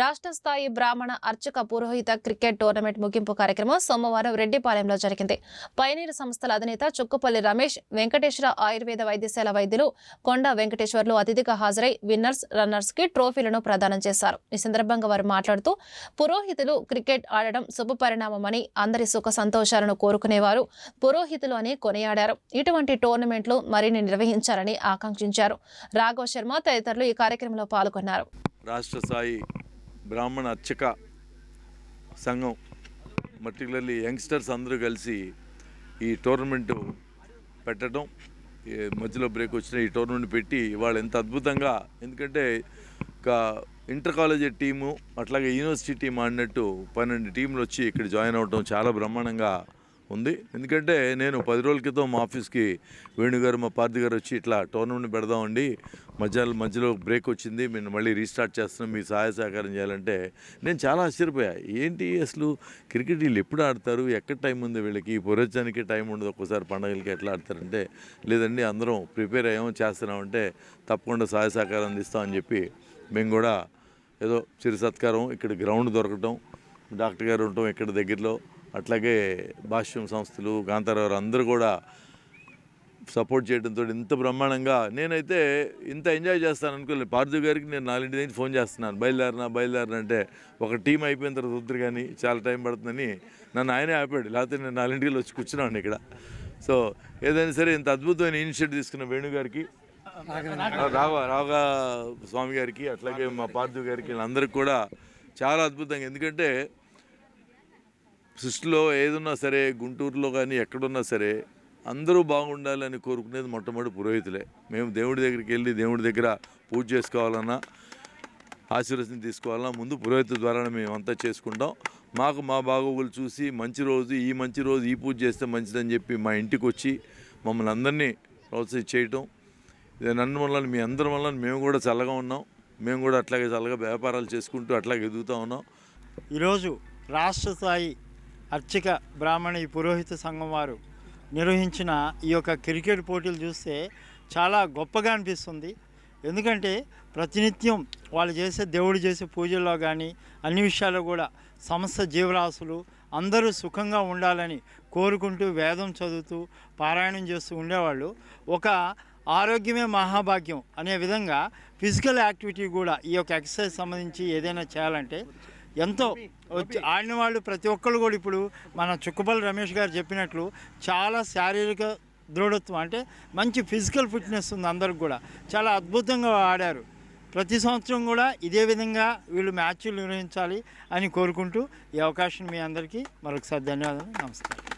రాష్ట్ర స్థాయి బ్రాహ్మణ అర్చక పురోహిత క్రికెట్ టోర్నమెంట్ ముగింపు కార్యక్రమం సోమవారం రెడ్డిపాలెంలో జరిగింది. పైనీరు సంస్థల అధినేత చుక్కపల్లి రమేష్ వెంకటేశ్వర ఆయుర్వేద వైద్యశాల వైద్యులు కొండ వెంకటేశ్వర్లు అతిథిగా హాజరై విన్నర్స్ రన్నర్స్కి ట్రోఫీలను ప్రదానం చేశారు. ఈ సందర్భంగా వారు మాట్లాడుతూ పురోహితులు క్రికెట్ ఆడడం శుభ పరిణామమని అందరి సుఖ సంతోషాలను కోరుకునేవారు. పురోహితులు అని కొనియాడారు. ఇటువంటి టోర్నమెంట్లు మరిన్ని నిర్వహించాలని ఆకాంక్షించారు. రాఘవ శర్మ తదితరులు ఈ కార్యక్రమంలో పాల్గొన్నారు. రాష్ట్ర స్థాయి బ్రాహ్మణ అర్చక సంఘం పర్టికులర్లీ యంగ్స్టర్స్ అందరూ కలిసి ఈ టోర్నమెంట్ పెట్టడం. ఈ మధ్యలో బ్రేక్ వచ్చిన ఈ టోర్నమెంట్ పెట్టి వాళ్ళు ఎంత అద్భుతంగా ఎందుకంటే ఒక ఇంటర్ కాలేజీ టీము అట్లాగే యూనివర్సిటీ టీం ఆడినట్టు పన్నెండు టీంలు వచ్చి ఇక్కడ జాయిన్ అవ్వడం చాలా బ్రహ్మాండంగా ఉంది. ఎందుకంటే నేను పది రోజుల క్రితం మా ఆఫీస్కి వేణుగారు మా పార్థి గారు వచ్చి ఇట్లా టోర్నమెంట్ పెడదామండి. మధ్యలో మధ్యలో బ్రేక్ వచ్చింది. మేము మళ్ళీ రీస్టార్ట్ చేస్తున్నాం. మీ సహాయ సహకారం చేయాలంటే నేను చాలా ఆశ్చర్యపోయా. ఏంటి అసలు క్రికెట్ వీళ్ళు ఎప్పుడు ఆడతారు? ఎక్కడ టైం ఉంది వీళ్ళకి? పురోచానికి టైం ఉండదు. ఒక్కసారి పండగలకి ఎట్లా ఆడతారంటే లేదండి అందరం ప్రిపేర్ అయ్యాము చేస్తున్నామంటే తప్పకుండా సహాయ సహకారం అందిస్తామని చెప్పి మేము కూడా ఏదో చిరు సత్కారం ఇక్కడ గ్రౌండ్ దొరకటం డాక్టర్ గారు ఉండటం ఇక్కడ దగ్గరలో అట్లాగే భాష్యం సంస్థలు కాంతారావు అందరూ కూడా సపోర్ట్ చేయడంతో ఇంత బ్రహ్మాండంగా నేనైతే ఇంత ఎంజాయ్ చేస్తాను అనుకోలేదు. పార్థు గారికి నేను నాలుగింటి నుంచి ఫోన్ చేస్తున్నాను. బయలుదేరినా బయలుదేరినా అంటే ఒక టీం అయిపోయిన తర్వాత వద్దురు కానీ చాలా టైం పడుతుందని నన్ను ఆయనే ఆపాడు. లేకపోతే నేను నాలుగింటికి వచ్చి కూర్చున్నాను ఇక్కడ. సో ఏదైనా సరే ఇంత అద్భుతమైన ఇనిషియేటివ్ తీసుకున్న వేణు గారికి రావ రావుగా స్వామి గారికి అట్లాగే మా పార్థు గారికి అందరికి కూడా చాలా అద్భుతంగా. ఎందుకంటే సృష్టిలో ఏదున్నా సరే గుంటూరులో కానీ ఎక్కడున్నా సరే అందరూ బాగుండాలని కోరుకునేది మొట్టమొదటి పురోహితులే. మేము దేవుడి దగ్గరికి వెళ్ళి దేవుడి దగ్గర పూజ చేసుకోవాలన్నా ఆశీర్వచనం తీసుకోవాలన్నా ముందు పురోహితుల ద్వారానే మేము అంతా చేసుకుంటాం. మాకు మా బాగోగులు చూసి మంచి రోజు ఈ మంచి రోజు ఈ పూజ చేస్తే మంచిదని చెప్పి మా ఇంటికి వచ్చి మమ్మల్ని అందరినీ ప్రోత్సహించి చేయటం. ఇది నన్ను వల్ల మీ అందరి వల్ల మేము కూడా చల్లగా ఉన్నాం. మేము కూడా అట్లాగే చల్లగా వ్యాపారాలు చేసుకుంటూ అట్లాగే ఎదుగుతూ ఉన్నాం. ఈరోజు రాష్ట్ర స్థాయి అర్చక బ్రాహ్మణ ఈ పురోహిత సంఘం వారు నిర్వహించిన ఈ యొక్క క్రికెట్ పోటీలు చూస్తే చాలా గొప్పగా అనిపిస్తుంది. ఎందుకంటే ప్రతినిత్యం వాళ్ళు చేసే దేవుడు చేసే పూజల్లో కానీ అన్ని విషయాల్లో కూడా సమస్త జీవరాశులు అందరూ సుఖంగా ఉండాలని కోరుకుంటూ వేదం చదువుతూ పారాయణం చేస్తూ ఉండేవాళ్ళు. ఒక ఆరోగ్యమే మహాభాగ్యం అనే విధంగా ఫిజికల్ యాక్టివిటీ కూడా ఈ యొక్క ఎక్సర్సైజ్ సంబంధించి ఏదైనా చేయాలంటే ఎంతో వచ్చి ఆడిన వాళ్ళు ప్రతి ఒక్కళ్ళు కూడా ఇప్పుడు మన చుక్కపల్లి రమేష్ గారు చెప్పినట్లు చాలా శారీరక దృఢత్వం అంటే మంచి ఫిజికల్ ఫిట్నెస్ ఉంది అందరికి కూడా. చాలా అద్భుతంగా ఆడారు. ప్రతి సంవత్సరం కూడా ఇదే విధంగా వీళ్ళు మ్యాచ్లు నిర్వహించాలి అని కోరుకుంటూ ఈ అవకాశం మీ అందరికీ. మరొకసారి ధన్యవాదాలు. నమస్కారం.